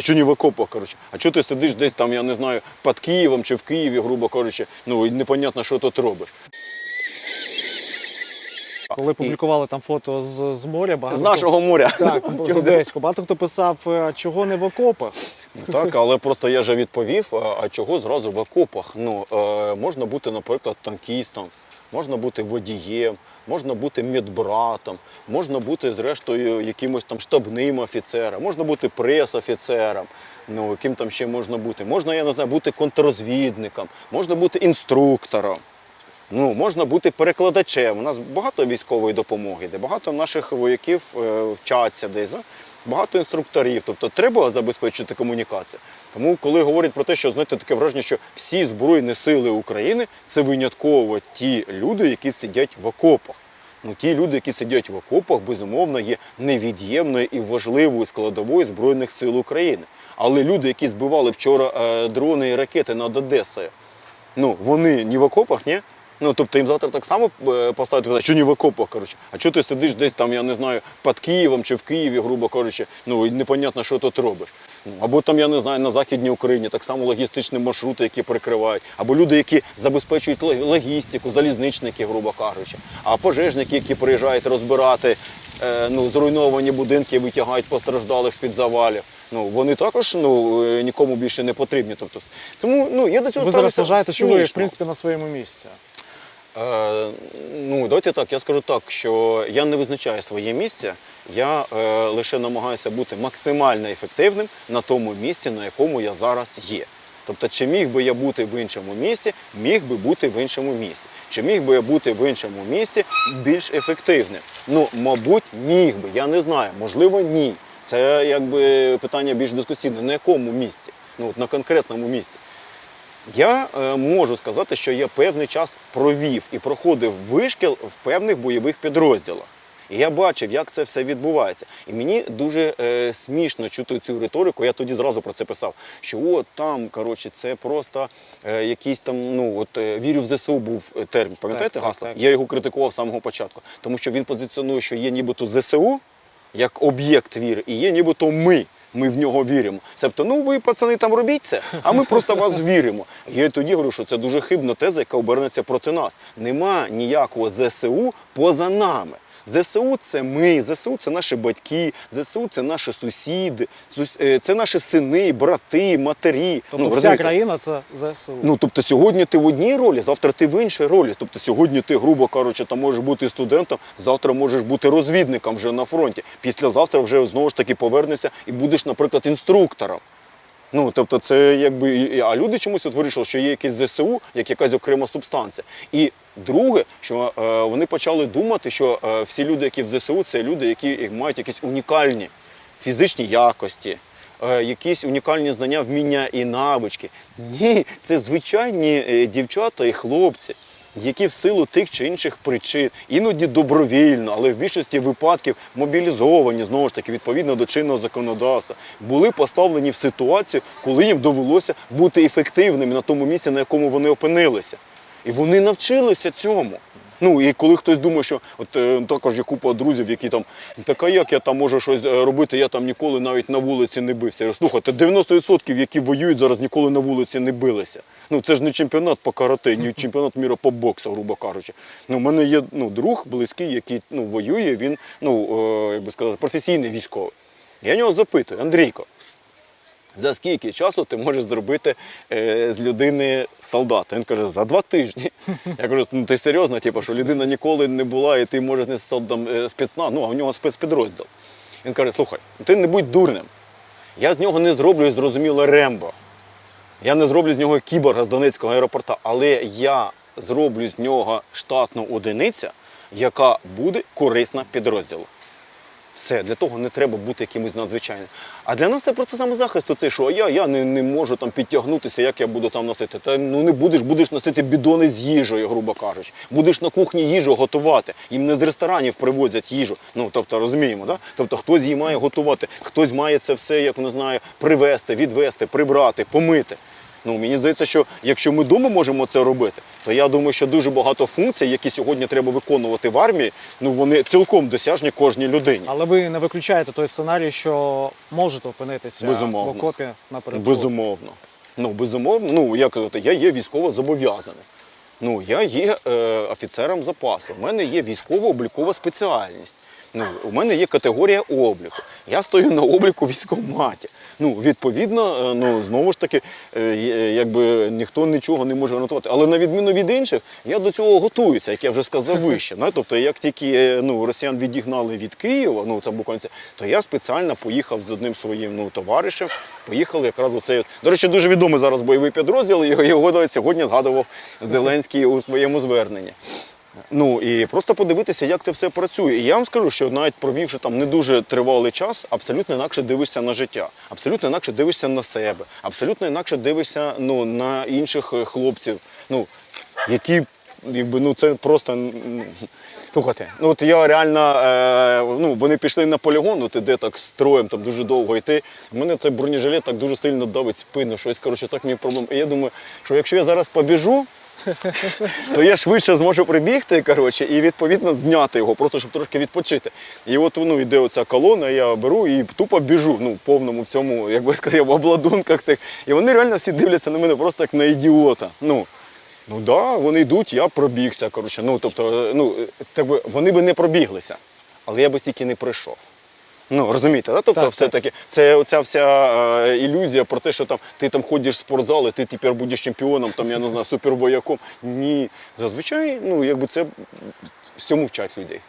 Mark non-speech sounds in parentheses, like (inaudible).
Що не в окопах, коротше. А чого ти сидиш десь там, я не знаю, під Києвом чи в Києві, грубо кажучи, ну і непонятно, що тут робиш. Коли публікували там фото з, з моря, багато З хто- нашого моря. так, (laughs) з Одеського, багато хто писав, е, чого не в окопах. Ну, Так, але просто я вже відповів, а а чого зразу в окопах? Ну, е, можна бути, наприклад, танкістом, можна бути водієм, можна бути медбратом, можна бути, зрештою, якимось там штабним офіцером, можна бути прес-офіцером, ну, яким там ще можна бути. Можна, я не знаю, бути контррозвідником, можна бути інструктором. Ну, можна бути перекладачем. У нас багато військової допомоги, де багато наших вояків е, вчаться десь. Багато інструкторів, тобто треба забезпечити комунікацію. Тому, коли говорять про те, що знаєте, таке враження, що всі збройні сили України це винятково ті люди, які сидять в окопах. Ну, ті люди, які сидять в окопах, безумовно, є невід'ємною і важливою складовою Збройних сил України. Але люди, які збивали вчора е, дрони і ракети над Одесою, ну вони не в окопах, ні? Ну, тобто їм завтра так само е, поставити питання, що не в окопах, коротше. А чого ти сидиш десь там, я не знаю, під Києвом чи в Києві, грубо кажучи, ну і непонятно, що тут робиш. Ну, або там, я не знаю, на Західній Україні так само логістичні маршрути, які перекривають, або люди, які забезпечують логістику, залізничники, грубо кажучи, а пожежники, які приїжджають розбирати е, ну, зруйновані будинки, витягають постраждалих з-під завалів. Ну, вони також ну, е, нікому більше не потрібні. Тобто, тому ну, я до цього Ви зараз вважаєте, що ви в принципі на своєму місці. Е, ну, давайте так, я скажу так, що я не визначаю своє місце, я е, лише намагаюся бути максимально ефективним на тому місці, на якому я зараз є. Тобто, чи міг би я бути в іншому місці, міг би бути в іншому місці. Чи міг би я бути в іншому місці більш ефективним? Ну, мабуть, міг би. Я не знаю. Можливо, ні. Це якби питання більш дискусійне. На якому місці? Ну, от на конкретному місці. Я е, можу сказати, що я певний час провів і проходив вишкіл в певних бойових підрозділах. І я бачив, як це все відбувається. І мені дуже е, смішно чути цю риторику. Я тоді зразу про це писав. Що от там, коротше, це просто е, якийсь там, ну от е, вірю в ЗСУ був е, термін. Пам'ятаєте так, гасло? так. Я його критикував з самого початку, тому що він позиціонує, що є нібито ЗСУ як об'єкт віри, і є нібито ми. Ми в нього віримо. Себто, ну ви, пацани, там робіть це, а ми просто вас віримо. Я тоді говорю, що це дуже хибна теза, яка обернеться проти нас. Нема ніякого ЗСУ поза нами. ЗСУ це ми, ЗСУ це наші батьки, ЗСУ це наші сусіди, е, це наші сини, брати, матері. Тобто вся розумієте? країна це ЗСУ. Ну, тобто сьогодні ти в одній ролі, завтра ти в іншій ролі. Тобто сьогодні ти, грубо кажучи, там можеш бути студентом, завтра можеш бути розвідником вже на фронті. Післязавтра вже знову ж таки повернешся і будеш, наприклад, інструктором. Ну, тобто, це якби. А люди чомусь от вирішили, що є якесь ЗСУ, як якась окрема субстанція. І друге, що е, вони почали думати, що е, всі люди, які в ЗСУ, це люди, які мають якісь унікальні фізичні якості, е, якісь унікальні знання, вміння і навички. Ні, це звичайні е, дівчата і хлопці. Які в силу тих чи інших причин, іноді добровільно, але в більшості випадків мобілізовані знову ж таки відповідно до чинного законодавства, були поставлені в ситуацію, коли їм довелося бути ефективними на тому місці, на якому вони опинилися. І вони навчилися цьому. Ну і коли хтось думає, що от е, також є купа друзів, які там так а як я там можу щось е, робити, я там ніколи навіть на вулиці не бився. Я говорю, Слухайте, 90% які воюють зараз ніколи на вулиці не билися. Ну це ж не чемпіонат по карате, не чемпіонат міра по боксу, грубо кажучи. Ну, у мене є ну, друг близький, який ну, воює, він ну, е, як би сказати, професійний військовий. Я нього запитую, Андрійко, за скільки часу ти можеш зробити е, з людини солдата? Він каже, за два тижні. Я кажу, ну ти серйозно, типу, що людина ніколи не була, і ти можеш не там, е, спецназ, ну а в нього спецпідрозділ. Він каже, слухай, ти не будь дурним. Я з нього не зроблю зрозуміло Рембо. Я не зроблю з нього кіборга з Донецького аеропорта, але я зроблю з нього штатну одиницю, яка буде корисна підрозділу. Все, для того не треба бути якимось надзвичайним. А для нас це процес самозахисту, це що а я, я не, не можу там підтягнутися, як я буду там носити. Та ну не будеш, будеш носити бідони з їжею, грубо кажучи. Будеш на кухні їжу готувати. Їм не з ресторанів привозять їжу. Ну тобто розуміємо, да? Тобто хтось її має готувати, хтось має це все, як не знаю, привезти, відвести, прибрати, помити. Ну мені здається, що якщо ми вдома можемо це робити, то я думаю, що дуже багато функцій, які сьогодні треба виконувати в армії, ну вони цілком досяжні кожній людині. Але ви не виключаєте той сценарій, що можете опинитися Безумовно. в окопі напередку. Безумовно. Ну, безумовно, ну як я є військово зобов'язаним. Ну, я є е, офіцером запасу. У мене є військово-облікова спеціальність. Ну, у мене є категорія обліку. Я стою на обліку в військкоматі. Ну, відповідно, е, ну знову ж таки, е, якби ніхто нічого не може гарантувати. Але на відміну від інших, я до цього готуюся, як я вже сказав (laughs) вище. Тобто, як тільки е, ну, росіян відігнали від Києва, ну це буквально то я спеціально поїхав з одним своїм ну, товаришем. Поїхали якраз у цей. До речі, дуже відомий зараз бойовий підрозділ. Його, його сьогодні згадував Зеленський у своєму зверненні. Ну і просто подивитися, як це все працює. І я вам скажу, що навіть провівши там не дуже тривалий час, абсолютно інакше дивишся на життя, абсолютно інакше дивишся на себе, абсолютно інакше дивишся ну, на інших е, хлопців, ну, які, якби, ну це просто. Слухайте, ну от я реально, е, ну вони пішли на полігон, от іде так строєм, там дуже довго йти. У мене цей бронежилет так дуже сильно давить спину, щось коротше, так мені проблем. І я думаю, що якщо я зараз побіжу, (laughs) то я швидше зможу прибігти, коротше, і відповідно зняти його, просто щоб трошки відпочити. І от ну, йде оця колона, я беру і тупо біжу, ну, в повному в цьому, як би сказав, в обладунках цих. І вони реально всі дивляться на мене просто як на ідіота. Ну, ну так, да, вони йдуть, я пробігся. Коротше. Ну, тобто, ну, так би, вони би не пробіглися, але я би стільки не прийшов. Ну, розумієте, да? тобто Так, все-таки це оця вся е, ілюзія про те, що там ти там ходиш в спортзал, і ти тепер будеш чемпіоном, там, я не знаю, (laughs) супербояком. Ні. Зазвичай, ну, якби це всьому вчать людей.